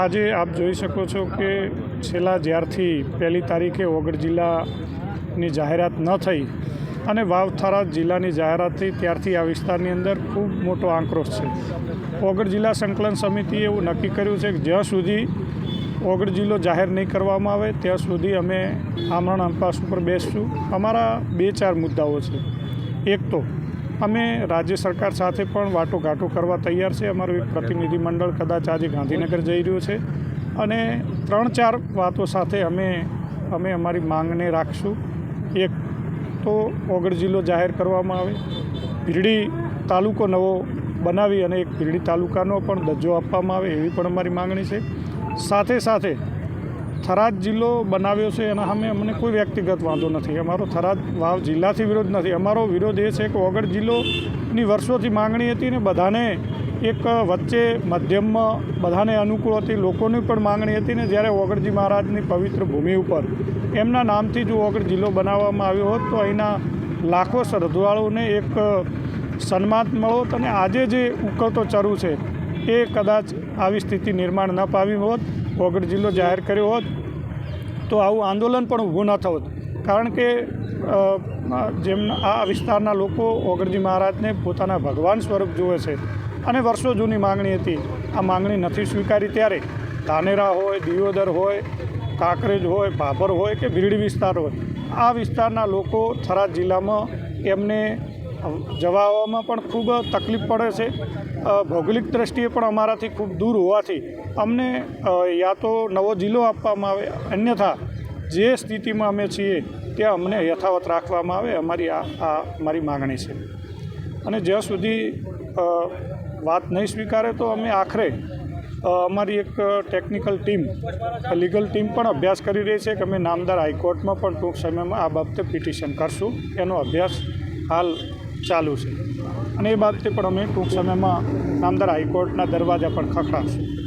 આજે આપ જોઈ શકો છો કે છેલ્લા જ્યારથી પહેલી તારીખે ઓગળ જિલ્લાની જાહેરાત ન થઈ અને વાવથારા જિલ્લાની જાહેરાત થઈ, ત્યારથી આ વિસ્તારની અંદર ખૂબ મોટો આક્રોશ છે. ઓગળ જિલ્લા સંકલન સમિતિએ એવું નક્કી કર્યું છે કે જ્યાં સુધી ઓગળ જિલ્લો જાહેર નહીં કરવામાં આવે, ત્યાં સુધી અમે આમરણ અંપાસ ઉપર બેસશું. અમારા બે ચાર મુદ્દાઓ છે. એક તો અમે રાજ્ય સરકાર સાથે પણ વાટોઘાટો કરવા તૈયાર છે. અમારું એક પ્રતિનિધિમંડળ કદાચ આજે ગાંધીનગર જઈ રહ્યું છે. અને ત્રણ ચાર વાતો સાથે અમે અમે અમારી માંગને રાખશું. એક તો ઓગળ જિલ્લો જાહેર કરવામાં આવે. ભીરડી તાલુકો નવો બનાવી અને એક ભીરડી તાલુકાનો પણ દરજ્જો આપવામાં આવે એવી પણ અમારી માંગણી છે. સાથે સાથે થરાદ જિલ્લો બનાવ્યો છે એના સામે અમને કોઈ વ્યક્તિગત વાંધો નથી. અમારો થરાદ વાવ જિલ્લાથી વિરોધ નથી. અમારો વિરોધ એ છે કે ઓગળ જિલ્લોની વર્ષોથી માંગણી હતી ને બધાને એક વચ્ચે મધ્યમમાં બધાને અનુકૂળ હતી. લોકોની પણ માંગણી હતી ને જ્યારે ઓગળજી મહારાજની પવિત્ર ભૂમિ ઉપર. એમના નામથી જો ઓગળ જિલ્લો બનાવવામાં આવ્યો હોત તો અહીંના લાખો શ્રદ્ધાળુઓને એક સન્માન મળોત અને આજે જે ઉકળતો ચરુ છે એ કદાચ આવી સ્થિતિ નિર્માણ ન પાવી હોત. ઓગળ જિલ્લો જાહેર કર્યો હોત, તો આવું આંદોલન પણ ઊભું ન થવું. કારણ કે જેમ આ વિસ્તારના લોકો ઓગરજી મહારાજને પોતાના ભગવાન સ્વરૂપ જુએ છે અને વર્ષો જૂની માંગણી હતી. આ માંગણી નથી સ્વીકારી ત્યારે ધાનેરા હોય, દિયોદર હોય, કાંકરેજ હોય, ભાભર હોય કે ભીરડી વિસ્તાર હોય. આ વિસ્તારના લોકો થરાદ જિલ્લામાં એમને જવા આવવામાં પણ ખૂબ તકલીફ પડે છે. ભૌગોલિક દ્રષ્ટિએ પણ અમારાથી ખૂબ દૂર હોવાથી અમને યા તો નવો જિલ્લો આપવામાં આવે, અન્યથા જે સ્થિતિમાં અમે છીએ ત્યાં અમને યથાવત રાખવામાં આવે, અમારી આ આ મારી માગણી છે. અને જ્યાં સુધી વાત નહીં સ્વીકારે તો અમે આખરે અમારી એક ટેકનિકલ ટીમ, લીગલ ટીમ પણ અભ્યાસ કરી રહી છે કે અમે નામદાર હાઈકોર્ટમાં પણ ટૂંક સમયમાં આ બાબતે પિટિશન કરશું. એનો અભ્યાસ હાલ ચાલુ છે. અને એ બાબતે પણ અમે ટૂંક સમયમાં નામદાર હાઈકોર્ટના દરવાજા પણ ખખડાવશું